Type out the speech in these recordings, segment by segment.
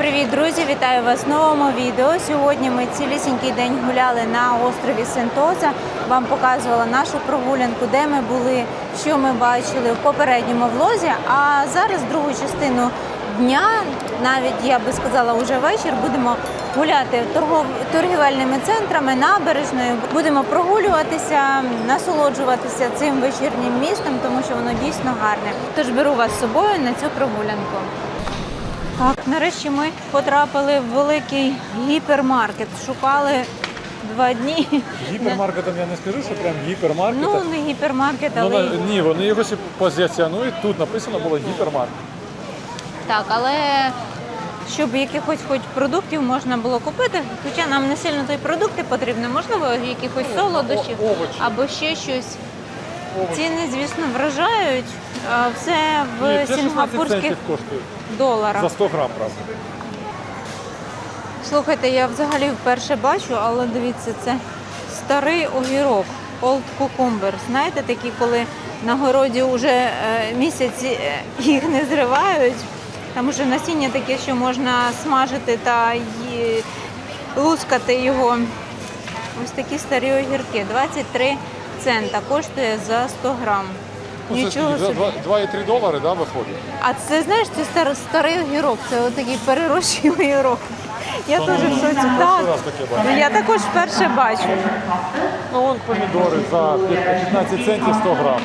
Привіт, друзі! Вітаю вас в новому відео. Сьогодні ми цілісінький день гуляли на острові Сентоза. Вам показувала нашу прогулянку, де ми були, що ми бачили в попередньому влозі. А зараз другу частину дня, навіть я би сказала, уже вечір, будемо гуляти торгов... торгівельними центрами, набережною. Будемо прогулюватися, насолоджуватися цим вечірнім містом, тому що воно дійсно гарне. Тож беру вас з собою на цю прогулянку. Так, нарешті ми потрапили в великий гіпермаркет. Шукали два дні. Гіпермаркетом я не скажу, що прям гіпермаркет. Ну, не гіпермаркет, Ну, але на- ні, вони його ще позиціонують. Тут написано було гіпермаркет. так, але щоб якихось хоч продуктів можна було купити, хоча нам не сильно то й продукти потрібні, можливо, якихось солодощів о- овочі. або ще щось. Ціни, звісно, вражають. Все в Ні, сінгапурських коштує. доларах. За 100 грам, правда. Слухайте, я взагалі вперше бачу, але дивіться, це старий огірок, Old Cucumber. Знаєте, такі, коли на городі вже е, місяць е, їх не зривають. Там уже насіння таке, що можна смажити та лускати його. Ось такі старі огірки. 23 цента коштує за 100 грам. Ну, Нічого скільки? собі. 2,3 долари да, виходить. А це знаєш, це стар, старий огірок, це отакий перерощий огірок. Я Та теж ну, в шоці. перший Так. раз таке бачу. Ну, я також вперше бачу. Ну, вон помідори за 15 центів 100 грам.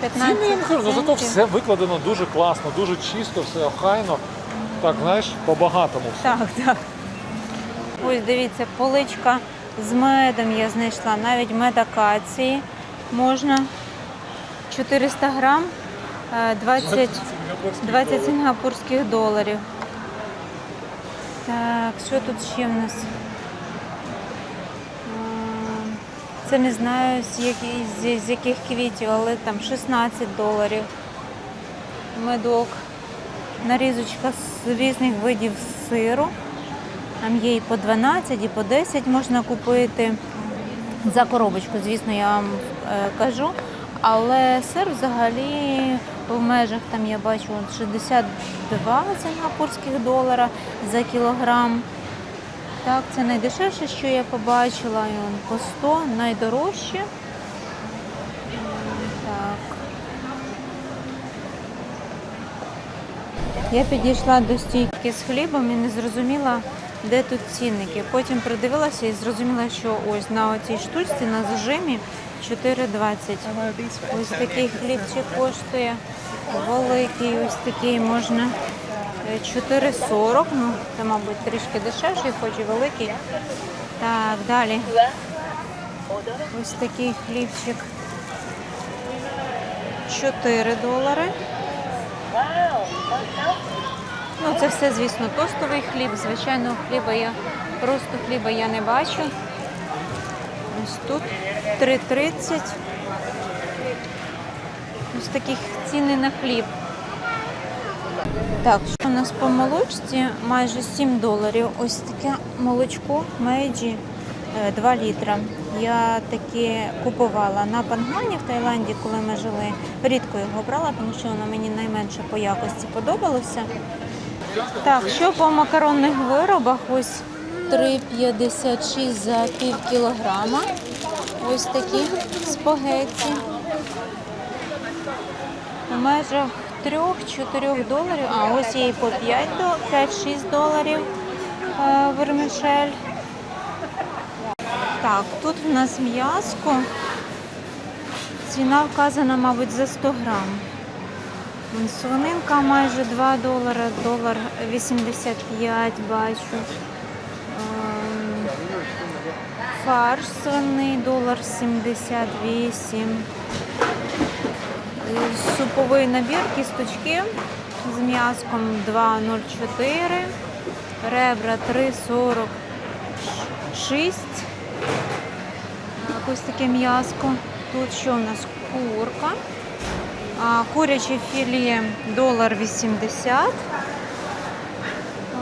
15 Ціни, я не кажу, ну, зато центів. все викладено дуже класно, дуже чисто, все охайно. Так, знаєш, по-багатому все. Так, так. Ось дивіться, поличка з медом я знайшла. Навіть мед акації можна 400 грам, е, 20, 20 сінгапурських доларів. Так, що тут ще в нас? Це не знаю з, які, з, з яких квітів, але там 16 доларів. Медок. Нарізочка з різних видів сиру. Там є і по 12, і по 10 можна купити. За коробочку, звісно, я вам е, кажу. Але сир взагалі в межах там я бачу 62 сингапурських долара за кілограм. Так, це найдешевше, що я побачила. І он по 100 найдорожче. Так. Я підійшла до стійки з хлібом і не зрозуміла, де тут цінники. Потім придивилася і зрозуміла, що ось на оцій штучці на зажимі 4,20. Ось такий хлібчик коштує великий, ось такий можна е, 4,40. Ну, це, мабуть, трішки дешевший, хоч і великий. Так, далі. Ось такий хлібчик. 4 долари. Ну, це все, звісно, тостовий хліб. Звичайного хліба я просто хліба я не бачу. Ось тут 3,30. Ось такі ціни на хліб. Так, що у нас по молочці? Майже 7 доларів. Ось таке молочко Мейджі 2 літра. Я таке купувала на Пангмані в Таїланді, коли ми жили. Рідко його брала, тому що воно мені найменше по якості подобалося. Так, що по макаронних виробах? Ось 3,56 за пів кілограма. Ось такі спагетті. У межах 3-4 доларів. А ось є і по 5 до 5-6 доларів е, вермішель. Так, тут в нас м'яско. Ціна вказана, мабуть, за 100 грам. Вон Свининка майже 2 долари, долар 85 бачу. Ем, Фарш свиний, долар 78. Е, Суповий набір, кісточки з м'язком 2,04. Ребра 3,46. Ось таке м'язко. Тут що у нас курка. А, Куряче філе долар 80.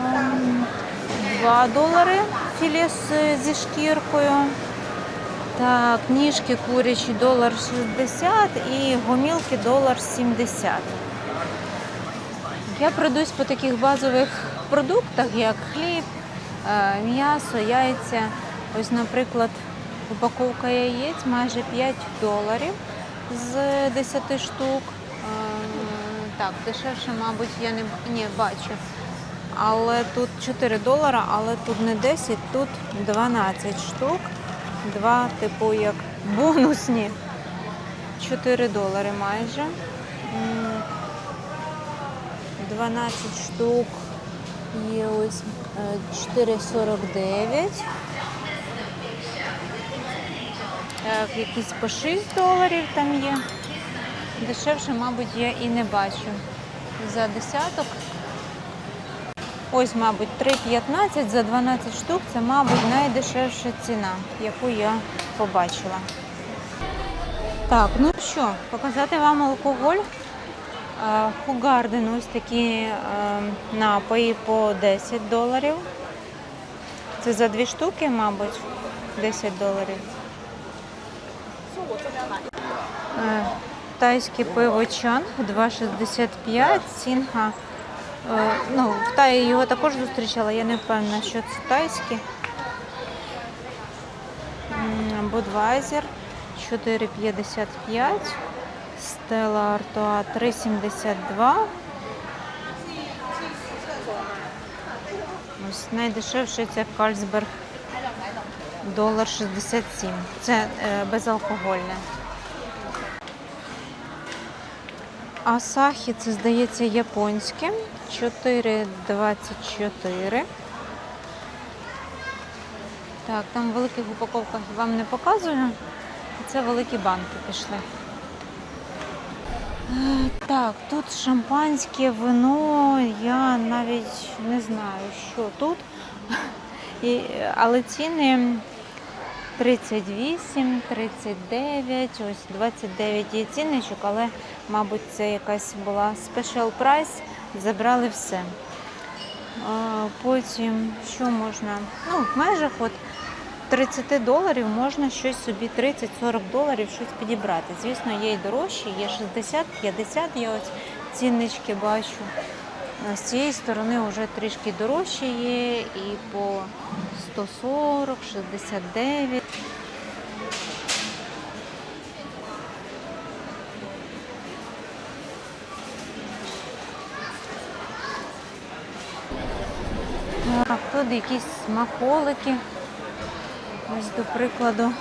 Ем, 2 долари філе з- зі шкіркою. Так, ніжки курячі долар 60 і гомілки долар 70. Я пройдусь по таких базових продуктах, як хліб, е, м'ясо, яйця. Ось, наприклад, упаковка яєць майже 5 доларів з 10 штук. Е, Так, дешевше, мабуть, я не ні, бачу. Але тут 4 долара, але тут не 10, тут 12 штук. Два, типу, як бонусні. 4 долари майже. 12 штук є ось е, 4,49. Так, якісь по 6 доларів там є. Дешевше, мабуть, я і не бачу. За десяток. Ось, мабуть, 3,15 за 12 штук. Це, мабуть, найдешевша ціна, яку я побачила. Так, ну що, показати вам алкоголь. Хугарден ось такі е, напої по 10 доларів. Це за дві штуки, мабуть, 10 доларів. Е, Тайське пиво чан 2,65, сінга. Е, Ну, в Таї його також зустрічала, я не впевнена, що це тайське. Будвайзер 4,55. Стела Артуа 3,72. Ось найдешевше це Кальцберг. Долар 67. Це е, безалкогольне. Асахі, це здається японське. 4,24. Так, там в великих упаковках вам не показую. Це великі банки пішли. Е, Так, тут шампанське вино, я навіть не знаю, що тут. І, але ціни 38, 39, ось 29 є цінничок, але, мабуть, це якась була special price, забрали все. Потім, що можна? Ну, в межах от 30 доларів можна щось собі 30-40 доларів щось підібрати. Звісно, є і дорожчі, є 60, 50, я ось ціннички бачу. Е, з цієї сторони вже трішки дорожче є і по 140, 69. Так, Тут якісь смаколики. Ось, до прикладу,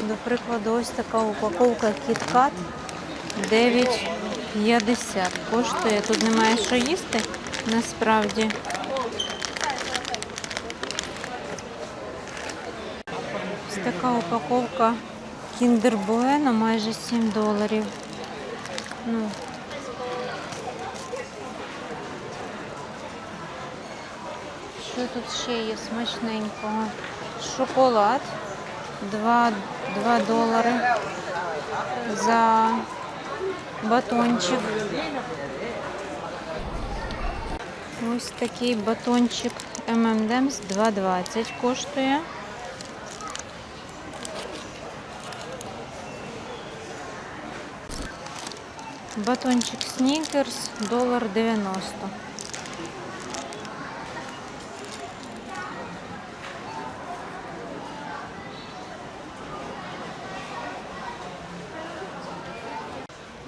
до прикладу, ось така упаковка кіткат 9. 50 коштує. Тут немає що їсти насправді. Ось така упаковка Kinder Bueno майже 7 доларів. Ну. Що тут ще є смачненького? Шоколад 2, 2 долари за батончик. Ось такий батончик ММДМС 2,20 коштує. Батончик Снікерс, долар 90.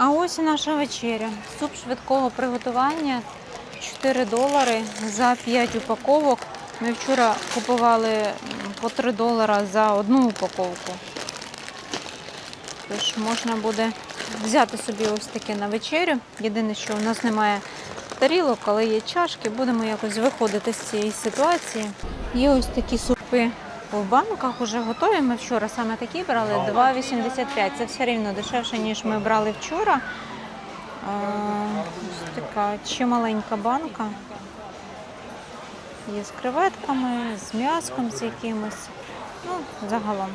А ось і наша вечеря. Суп швидкого приготування 4 долари за 5 упаковок. Ми вчора купували по 3 долара за одну упаковку. Тож можна буде взяти собі ось таке на вечерю. Єдине, що у нас немає тарілок, але є чашки. Будемо якось виходити з цієї ситуації. Є ось такі супи в банках вже готові. Ми вчора саме такі брали 2,85. Це все рівно дешевше, ніж ми брали вчора. А, Ось така чималенька банка. Є з креветками, з м'яском з якимось. Ну, загалом.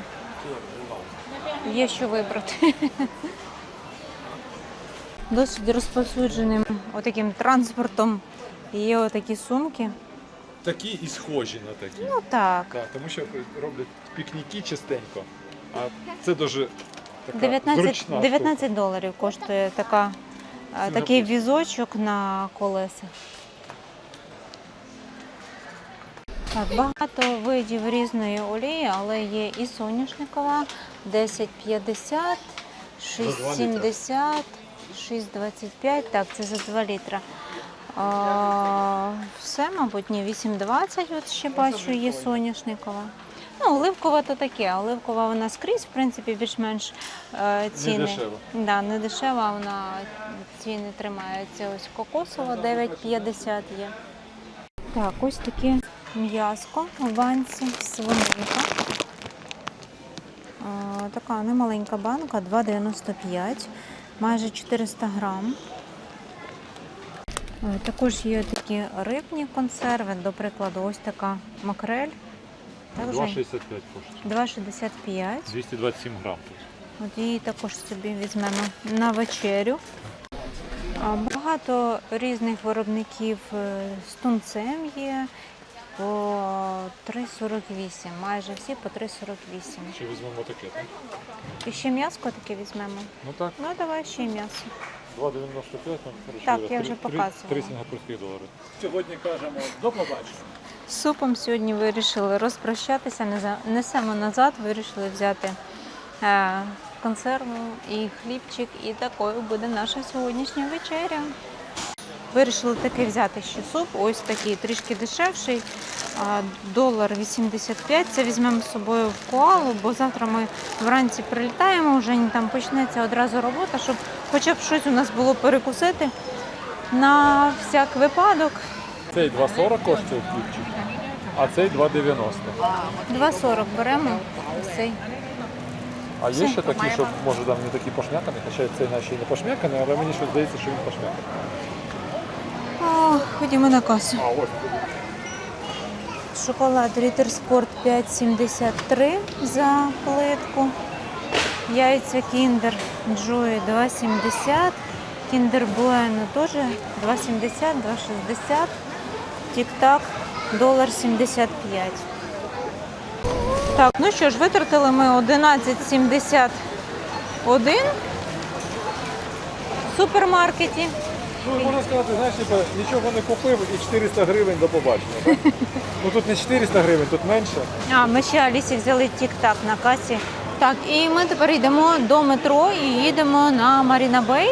Є що вибрати. Досить розповсюдженим отаким транспортом є отакі сумки. Такі і схожі на такі. Ну так. Так, тому що роблять пікніки частенько. А це дуже така 19, зручна 19 доларів коштує така такий візочок на колесах. Так, багато видів різної олії, але є і соняшникова 10,50, 6,70, 6,25. Так, це за 2 літра. А, все, мабуть, ні, 8,20. От ще бачу, є соняшникова. Ну, оливкова то таке. Оливкова вона скрізь, в принципі, більш-менш е, ціни. дешева. Да, не дешева, вона ціни тримаються. Ось кокосова 9,50 є. Так, ось таке м'яско в банці, свининка. Така немаленька банка, 2,95, майже 400 грам. Е, Також є такі рибні консерви, до прикладу, ось така макрель. 2,65 коштує. 2,65. 227 грам. От її також собі візьмемо на вечерю. Багато різних виробників е, з тунцем є по 3,48, майже всі по 3,48. Ще візьмемо таке, так? І ще м'яско таке візьмемо. Ну так, Ну давай ще й м'ясо. 2,95. Так, я вже показувала. 3 сінгапурських долари. Сьогодні кажемо до побачення. З супом сьогодні вирішили розпрощатися, не несемо назад, вирішили взяти е, консерву і хлібчик, і такою буде наша сьогоднішня вечеря. Вирішили таки взяти ще суп, ось такий трішки дешевший, долар 85. Це візьмемо з собою в коалу, бо завтра ми вранці прилітаємо, вже там почнеться одразу робота, щоб хоча б щось у нас було перекусити на всяк випадок. Цей 2,40 коштує хлібчик, а цей 2,90. 2,40 беремо. Цей. А є ще такі, що може там не такі пошмякані, хоча цей наче і не пошмяканий, але мені щось здається, що він пошмяканий. Ходімо на касу. А ось. Шоколад Ritter Sport 5,73 за плитку. Яйця Kinder Joy 2,70. Kinder Bueno теж 2,70, 2,60. Тік-так, долар 75. Так, ну що ж, витратили ми 11,71 в супермаркеті. Ну, можна сказати, знаєш, типу, нічого не купив і 400 гривень до побачення. Так? ну тут не 400 гривень, тут менше. А, ми ще Алісі взяли тік-так на касі. Так, і ми тепер йдемо до метро і їдемо на Маріна Бей.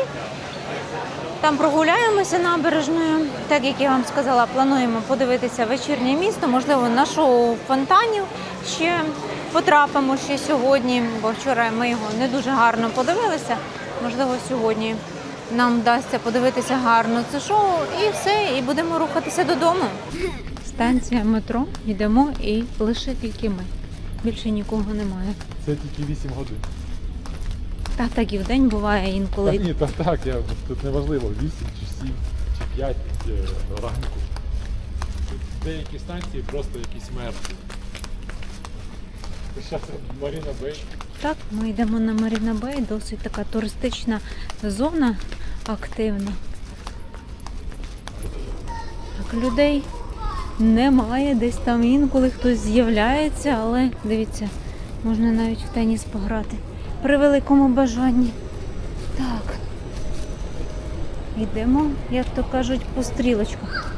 Там прогуляємося набережною. Так як я вам сказала, плануємо подивитися вечірнє місто, можливо, на шоу фонтанів ще потрапимо ще сьогодні, бо вчора ми його не дуже гарно подивилися. Можливо, сьогодні нам вдасться подивитися гарно це шоу і все, і будемо рухатися додому. Станція метро, йдемо і лише тільки ми. Більше нікого немає. Це тільки 8 годин. Та так і в день буває Та інколи. ні, так, так, я, тут неважливо, 8 чи 7 чи 5 е, ранку. Тут деякі станції просто якісь мертві. Зараз Маріна Бей. Так, ми йдемо на Маріна Бей, досить така туристична зона активна. Так, людей немає, десь там інколи хтось з'являється, але дивіться, можна навіть в теніс пограти. При великому бажанні. Так. Йдемо, як то кажуть, по стрілочках.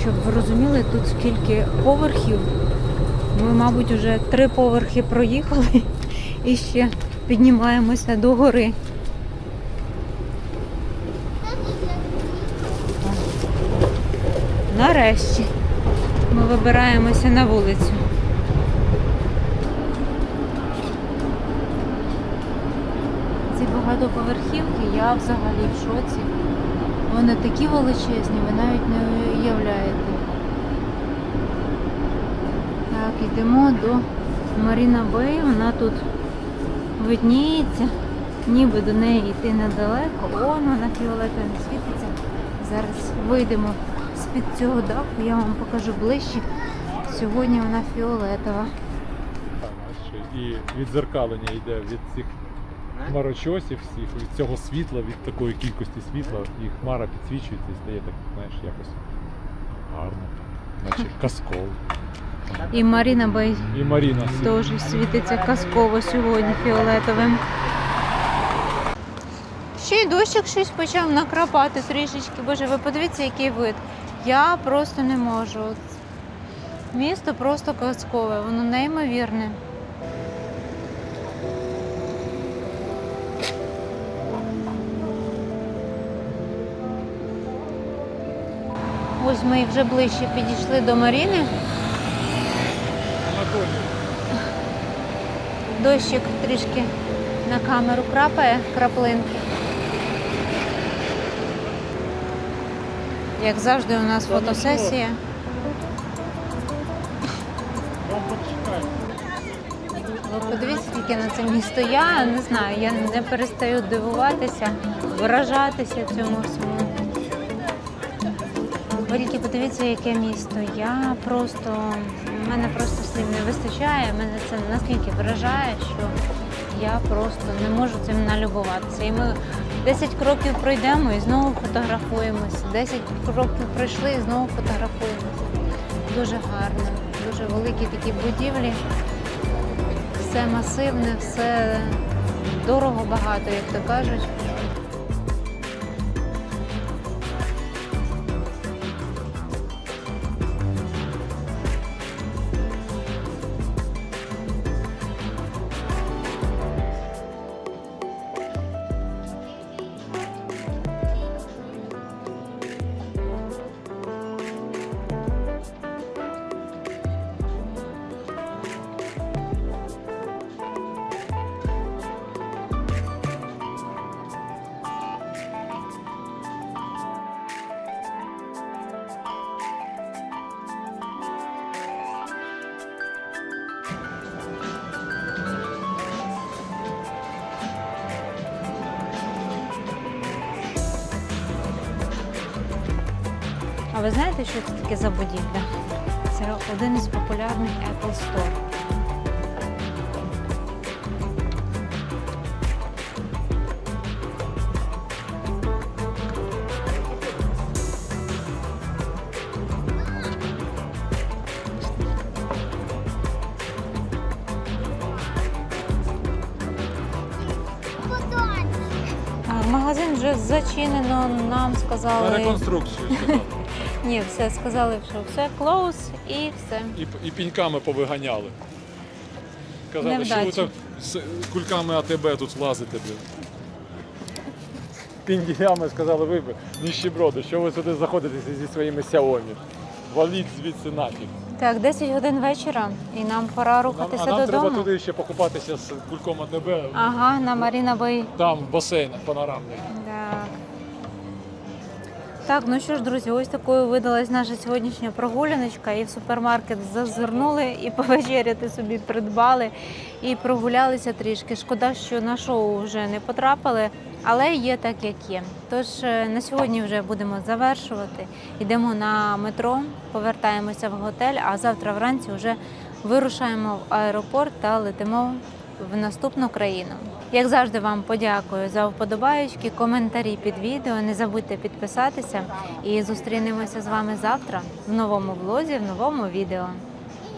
Щоб ви розуміли, тут скільки поверхів. Ми, мабуть, вже три поверхи проїхали і ще піднімаємося до гори. Нарешті ми вибираємося на вулицю. Ці багатоповерхівки, я взагалі в шоці. Вони такі величезні, ви навіть не уявляєте. Так, йдемо до Маріна Бей, вона тут видніється, ніби до неї йти недалеко. О, вона фіолетовим світиться. Зараз вийдемо з-під цього даху, я вам покажу ближче. Сьогодні вона фіолетова. І відзеркалення йде від цих хмарочосів всіх, від цього світла, від такої кількості світла, і хмара підсвічується і стає так, знаєш, якось гарно. Значить, казково. І Маріна Бей І Маріна. теж світиться казково сьогодні фіолетовим. Ще й дощик щось почав накрапати трішечки. Боже, ви подивіться, який вид. Я просто не можу. Місто просто казкове, воно неймовірне. Ось ми вже ближче підійшли до Маріни. Дощик трішки на камеру крапає краплинки. Як завжди, у нас фотосесія. Ви подивіться тільки на це місто. Я не знаю, я не перестаю дивуватися, виражатися цьому всьому. Ви тільки подивіться, яке місто. Я просто мене просто слів не вистачає. Мене це наскільки вражає, що я просто не можу цим налюбуватися. І ми 10 кроків пройдемо і знову фотографуємося. 10 кроків пройшли і знову фотографуємося. Дуже гарно, дуже великі такі будівлі все масивне, все дорого багато, як то кажуть. А ви знаєте, що це таке за будівля? Це один із популярних Apple Store. Магазин вже зачинено, нам сказали. реконструкцію. Ні, все сказали, що все close і все. І, і піньками повиганяли. Казали, що Невдачі. ви так з кульками АТБ тут влазите. блін. Піньями сказали, ви б, ніщеброди, що ви сюди заходите зі своїми Xiaomi. Валіть звідси нафіг. Так, 10 годин вечора, і нам пора Нам, рухатися а нам треба додому. туди ще покупатися з кульком АТБ. Ага, на Маріна Бей. Там басейн панорамний. Так. Ну що ж, друзі, ось такою видалась наша сьогоднішня прогуляночка. І в супермаркет зазирнули, і повечеряти собі придбали, і прогулялися трішки. Шкода, що на шоу вже не потрапили, але є так, як є. Тож е, на сьогодні вже будемо завершувати. Йдемо на метро, повертаємося в готель, а завтра вранці вже вирушаємо в аеропорт та летимо в наступну країну. Як завжди, вам подякую за вподобаючки, коментарі під відео. Не забудьте підписатися і зустрінемося з вами завтра в новому влозі, в новому відео.